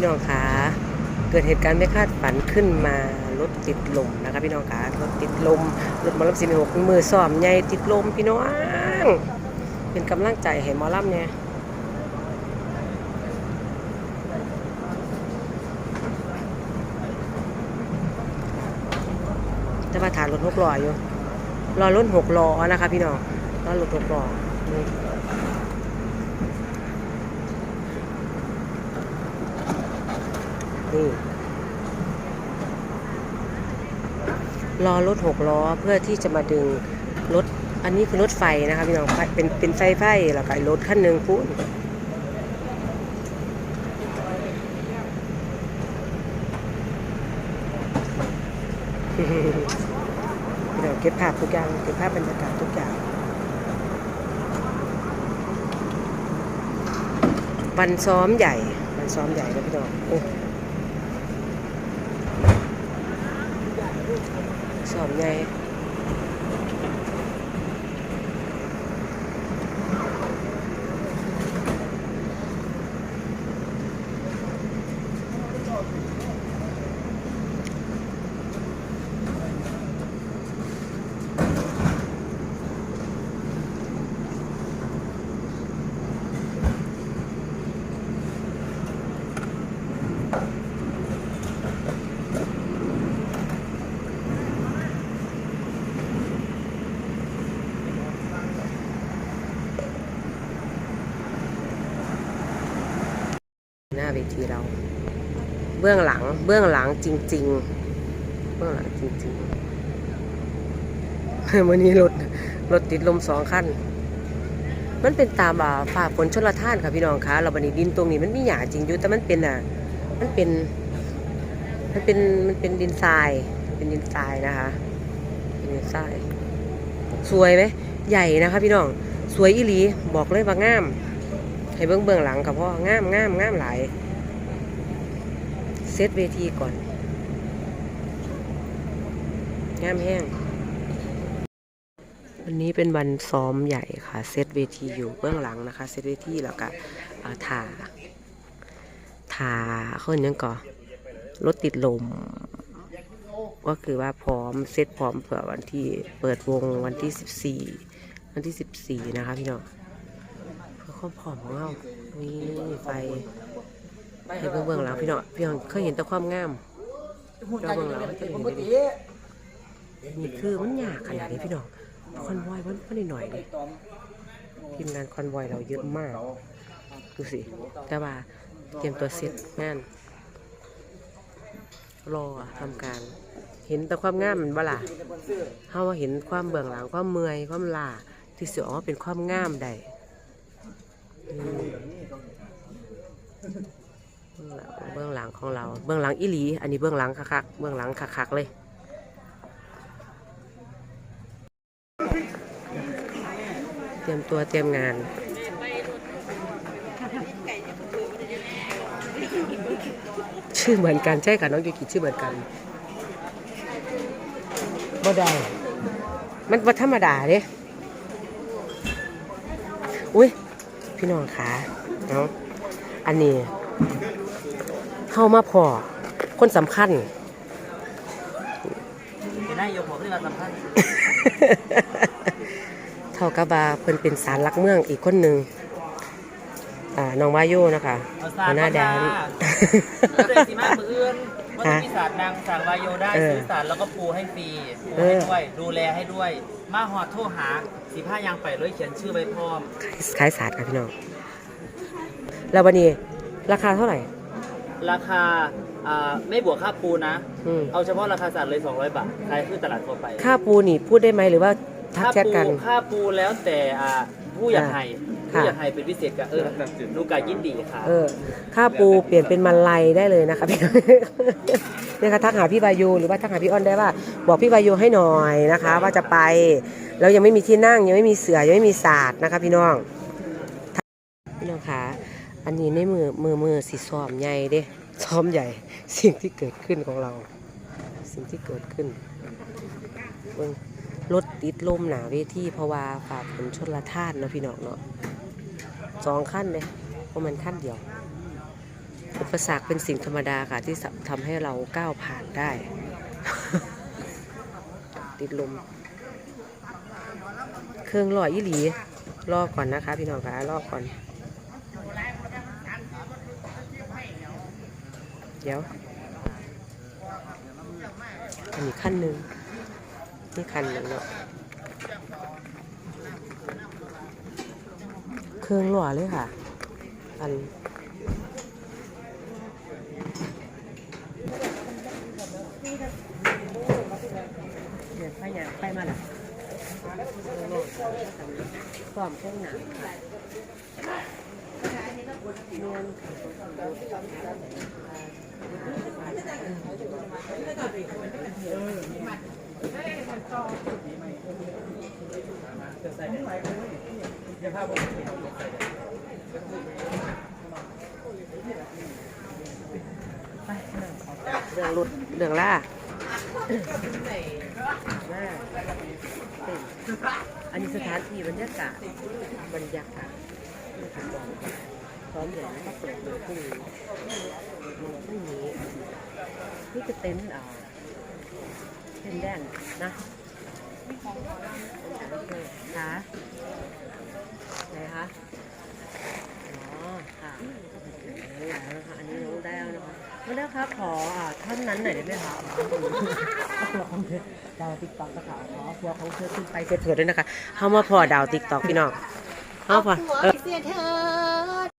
พี่น้องคะเกิดเหตุการณ์ไม่คาดฝันขึ้นมารถติดลมนะคะพี่น้องคะรถติดลมรถมอลำสิบหกมือซ้อมใหญ่ติดลมพี่น้องเป็นกำลังใจให้มอลำเนี่ยจะมาถ่ายรถหกล้ออยู่รอรถหกล้อนะคะ พี่น้องรอรถหกล้อ นี่รอรถหกล้อเพื่อที่จะมาดึงรถ อันนี้คือรถไฟนะคะพี่น้องเป็นเป็นไฟไฟแล้วก็รถคันหนึ่งพูนพี่น้องเก็บภาพทุกอย่างเก็บภาพบรรยากาศทุกอย่าง วันซ้อมใหญ่ วันซ้อมใหญ่นะพี่น้อง อ้ซ้อมใหญ่ เวทีเรา เบื้องหลัง เบื้องหลังจริง ๆ เบื้องหลังจริงๆวันนี้รถรถติดลมสองขั้น มันเป็นตามฝ่าฝนชนละท่านค่ะพี่น้องคะเราบันนี้ดินตรงนี้มันมีหยาจริงอยู่แต่มันเป็นอะ มันเป็น มันเป็น มันเป็นดินทราย เป็นดินทรายนะคะ เป็นดินทราย สวยไหม ใหญ่นะคะ พี่น้อง สวยอีหลี บอกเลยว่างาม ให้เบื้องเบื้องหลังกับพ่องามงามงามหลายเซตเวทีก่อน งามแห้ง วันนี้เป็นวันซ้อมใหญ่ค่ะเซตเวทีอยู่เบื้องหลังนะคะเซตเวทีแล้วก็ถ่าถ่าเขาเรียกหยังก่อรถติดลม ก็คือว่าพร้อมเซตพร้อมเผื่อวันที่เปิดวงวันที่14วันที่14นะคะพี่น้อง เพื่อความผอมของเรานี่ไฟให้เบื้องเบื้องหลังพี่น้องพี่น้องเคยเห็นแต่ความงามเราเบื้องหลังจะเห็นดีนี่คือมันยากขนาดนี้พี่น้องคอนวอยมันไม่ได้หน่อยเลยทีมงานคอนวอยเราเยอะมากดูสิแต่ว่าเตรียมตัวเสร็จงานรอทำการ เห็นแต่ความงามมันบ่ล่ะเฮาว่าเห็นความเบื้องหลังความเมื่อยความลาที่เสิออกมาเป็นความงามได้ เบื้องหลังของเรา เบื้องหลังอีหลี อันนี้เบื้องหลังคักๆเบื้องหลังคักๆเลยเตรียมตัวเตรียมงานชื่อเหมือนกันใช่ค่ะน้องยูกิชื่อเหมือนกันบ่ได้มันบ่ธรรมดาเด้อุ้ย พี่น้องคะเนาะอันนี้เข้ามาพอคนสำคัญเป็นนายกผมที่มาสัมภาษณ์เท่ากับว่าเพิ่นเป็นสารหลักเมืองอีกคนหนึ่งอ่าน้องวาโยนะคะเอาศาสตหัวร์หน้าแดนเลยสิมามืออื่นว่าจะมีศาสตร์นางสั่งวายโยได้เออซื้อศาสตร์แล้วก็ปูให้ฟรีปูเอให้อด้วยดูแลให้ด้วย มาหอดโทรหาสีผ้ายางไปเลยเขียนชื่อไว้พร้อมขายศาสตร์ค่ะพี่น้องแล้ววันนี้ราคาเท่าไหร่ ราคาอ่าไม่บวกค่าปูนะ อืมเอาเฉพาะราคาศาสตร์เลย 200 บาทขายคือตลาดทั่วไปค่าปูนี่พูดได้ไหมหรือว่าทักค่าแชทปูกันค่าปูแล้วแต่อ่าผู้อยากให้ค่ะ ผู้อยากให้เป็นพิเศษก็เออลูกกายินดีค่ะ เออค่าปูเปลี่ยนเป็นมันไลได้เลยนะคะพี่เนี่ยค่ะทักหาพี่วายูหรือว่าทักหาพี่อ้อนได้ว่าบอกพี่วายูให้หน่อยนะคะ ว่าจะไปแล้วยังไม่มีที่นั่งยังไม่มีเสือยังไม่มีศาสตร์นะคะพี่น้องพี่น้องคะอันนี้ในมือมือมือสีซ้อมใหญ่เด้ซ้อมใหญ่สิ่งที่เกิดขึ้นของเรา สิ่งที่เกิดขึ้นรถติดลมหนาเวทีเพราะว่าฝ่าฝนชนละท่านเนาะพี่น้องเนาะสองขั้นเลยเพราะมันขั้นเดียว ปสรรคเป็นสิ่งธรรมดาค่ะที่ทำให้เราก้าวผ่านได้ ติดลม เครื่องรอยอีหลีรอก่อนนะคะ พี่น้องคะรอก่อน เดี๋ยวอันนี้ขั้นหนึ่งนี่ขั้นหนึ่งเนาะเครื่องหล่อเลยค่ะ อัน เนี่ยไปยังไปมาล่ะซ้อมเครื่องหนังค่ะเนียนเรื่องรถเรื่องล่า อันนี้สถานที่บรรยากาศบรรยากาศที่ผมบอกพร้อมอย่างก็เปิดเผยพรุ่งนี้พรุ่งนี้นี่จะเต็นท์อ่าเต็นท์แดงนะคะไหนคะอ๋อค่ะแล้วนะคะอันนี้ น้องแด้วครับขออ่าท่านนั้นหน่อยได้ไหมคะตัวของเธอดาวติ๊กต็อกนะคะอ๋อตัวของเธอขึ้นไปเสร็จเถิดด้วยนะคะเข้ามาพอดาวติ๊กต็อกพี่น้องเข้าพอเออ เสียเธอ